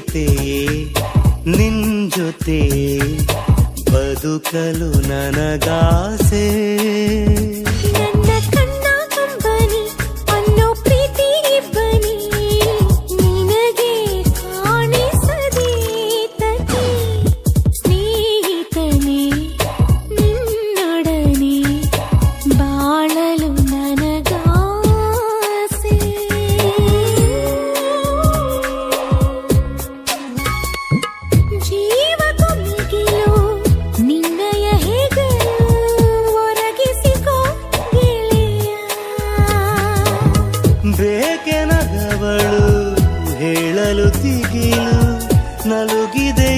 ಪ್ರೀತಿ ನಿನ್ ಜೊತೆ ಬದುಕಲು ನನಗಾಸೆ. ಸಿಗಿಲು ನಲುಗಿದೆ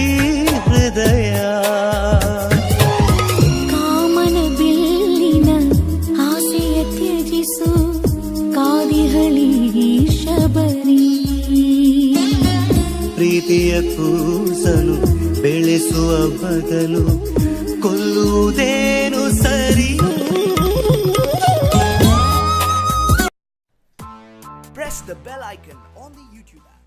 ಹೃದಯ. ಕಾಮನ ಬಿಲ್ಲಿನ ಆಸೆಯ ತ್ಯಜಿಸು ಕಾದಿಹಳಿ ಶಬರಿ. ಪ್ರೀತಿಯ ಕೂಸನು ಬೆಳೆಸುವ ಬದಲು ಕೊಲ್ಲುವುದೇನು ಸರಿ? Press the bell icon on the YouTube app.